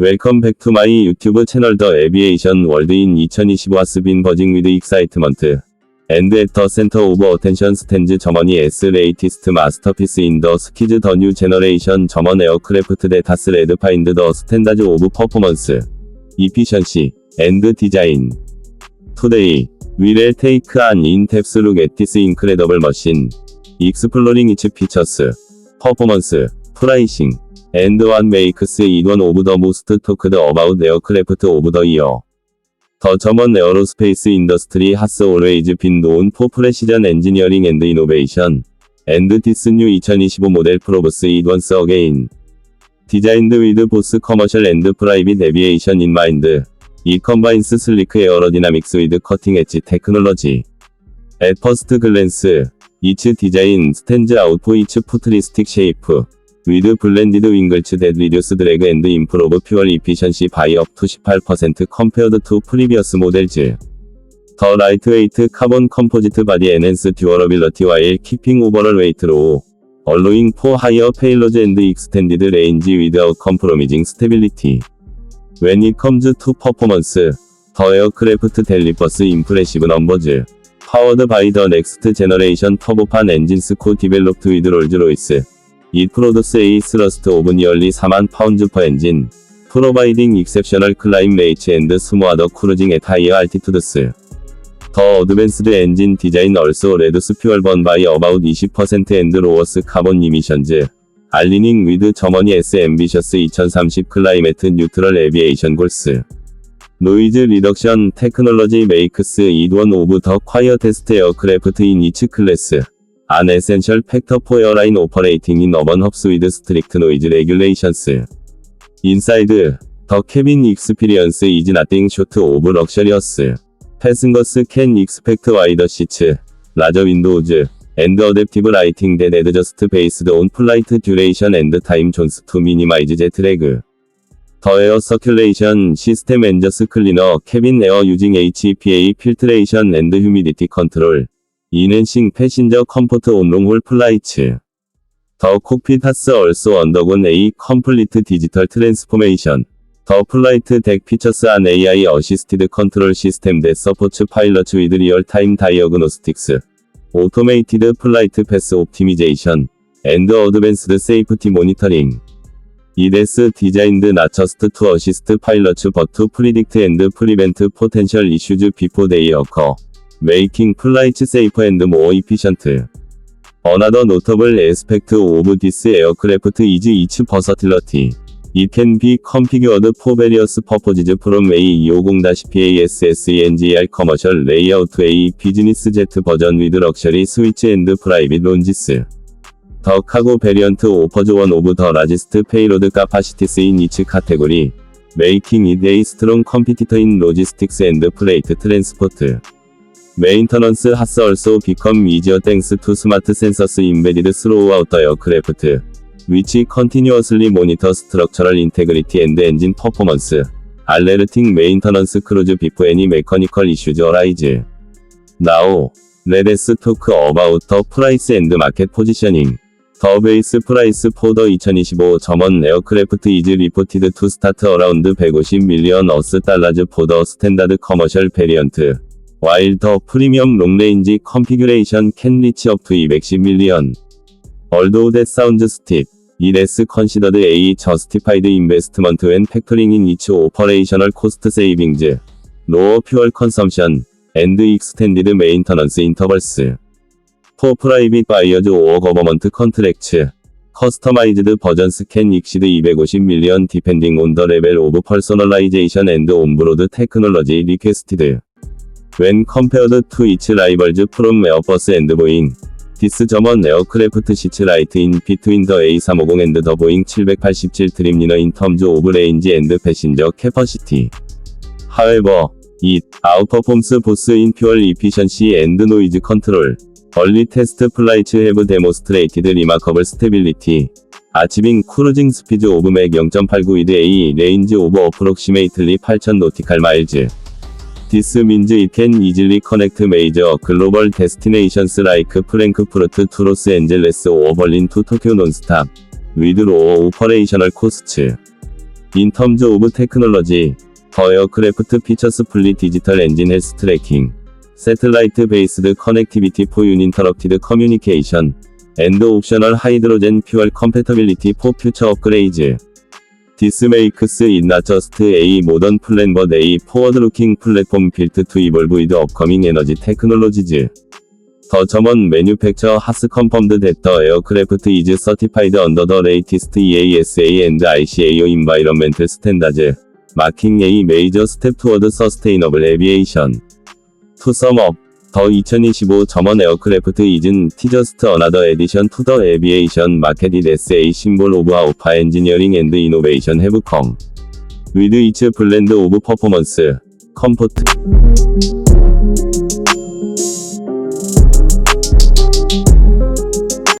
웰컴 백투 마이 유튜브 채널 더 에비에이션 월드인 2025 하스빈 버징 위드 익사이트먼트 앤드 앳터 센터 오브 어텐션 스탠즈 점원이 S 레이티스트 마스터피스 인더 스키즈 더뉴 제너레이션 점원 에어크래프트 데타스 레드 파인드 더 스탠다즈 오브 퍼포먼스 이피션시 앤드 디자인 투데이 위레 테이크 안 인텝스 룩 에티스 인크레더블 머신 익스플로링 이츠 피처스 퍼포먼스 프라이싱 And one makes it one of the most talked about aircraft of the year. The German aerospace industry has always been known for precision engineering and innovation. And this new 2025 model proves it once again. Designed with both commercial and private aviation in mind. It combines slick aerodynamics with cutting-edge technology. At first glance, each design stands out for its futuristic shape. with blended winglets that reduce drag and improve fuel efficiency by up to 18% compared to previous models. The lightweight carbon composite body enhances durability while keeping overall weight low, allowing for higher payloads and extended range without compromising stability. When it comes to performance, the aircraft delivers impressive numbers. Powered by the next generation turbofan engines co-developed with Rolls-Royce. 이 프로듀스 에이스 러스트 오븐 이얼리 4만 파운드 퍼 엔진 프로바이딩 익셉셔널 클라임 레이츠 앤드 스모아더 크루징 에타이어 알티투드스 더 어드밴스드 엔진 디자인 얼소 레드스 퓨얼 번 바이 어바웃 20% 앤드 로워스 카본 이미션즈 알리닝 위드 저머니 S 앰비셔스 2030 클라이메트 뉴트럴 에비에이션 골스 노이즈 리덕션 테크놀로지 메이크스 이드원 오브 더 콰이어 테스트 에어크래프트 인 이츠 클래스 An Essential Factor for Airline Operating in Urban Hubs with Strict Noise Regulations. Inside, the cabin experience is nothing short of luxurious. Passengers can expect wider seats, larger windows, and adaptive lighting that adjust based on flight duration and time zones to minimize jet lag. The air circulation system and just cleaner cabin air using HPA filtration and humidity control. 이넨싱 패신저 컴포트 온롱홀 플라이츠 더 콕핏 하스 얼소 언더군 A 컴플리트 디지털 트랜스포메이션 더 플라이트 덱 피처스 안 AI 어시스티드 컨트롤 시스템 대 서포츠 파일럿 위드 리얼 타임 다이어그노스틱스 오토메이티드 플라이트 패스 옵티미제이션 앤드 어드밴스드 세이프티 모니터링 이데스 디자인드 나처스트 투 어시스트 파일럿 버투 프리딕트 앤드 프리벤트 포텐셜 이슈즈 비포 데이 어커 Making Flights Safer and More Efficient. Another notable aspect of this aircraft is its versatility. It can be configured for various purposes from A250-PASSENGR commercial layout A business jet version with luxury switch and private lounges. The cargo variant offers one of the largest payload capacities in each category, making it a strong competitor in logistics and freight transport. Maintenance has also become easier thanks to smart sensors embedded throughout the aircraft, which continuously monitor structural integrity and engine performance, alerting maintenance crews before any mechanical issues arise. Now, let's talk about the price and market positioning. The base price for the 2025 점원 aircraft is reported to start around 150 million US dollars for the standard commercial variant. 와일더 프리미엄 롱레인지 컨피규레이션 캔 리치 업투 210밀리언 얼도우 데 사운드 스틱 이 레스 컨시더드 A 저스티파이드 인베스트먼트 앤 팩토링 인 이츠 오퍼레이셔널 코스트 세이빙즈 로어 퓨얼 컨섬션 앤드 익스텐디드 메인터넌스 인터벌스 포 프라이빗 바이어즈 오어 거버먼트 컨트랙츠 커스터마이즈드 버전 스캔 익시드 250밀리언 디펜딩 온더 레벨 오브 퍼서널라이제이션 앤드 온브로드 테크놀로지 리퀘스티드 When compared to its rivals from Airbus and Boeing, this German aircraft sits right in between the A350 and the Boeing 787 Dreamliner in terms of range and passenger capacity. However, it outperforms both in fuel efficiency and noise control. Early test flights have demonstrated remarkable stability. 아치빙 크루징 스피드 오브 맥 0.891A 레인지 오브 어프록시메이틀리 8000 노티칼 마일즈 This means it can easily connect major global destinations like Frankfurt to Los Angeles or Berlin to Tokyo non-stop. With low operational costs. In terms of technology, the aircraft features fully digital engine health tracking, satellite-based connectivity for uninterrupted communication, and optional hydrogen fuel compatibility for future upgrades. This makes it not just a modern plan but a forward-looking platform built to evolve with upcoming energy technologies. The German manufacturer has confirmed that the aircraft is certified under the latest EASA and ICAO environmental standards, marking a major step toward sustainable aviation. To sum up, 더2025 점원 에어크래프트 이즌 티저스트 어나더 에디션 투더 에비에이션 마켓 이 s 이 심볼 오브 아오파 엔지니어링 앤드 이노베이션 해브컴 위드 이츠 블렌드 오브 퍼포먼스 컴포트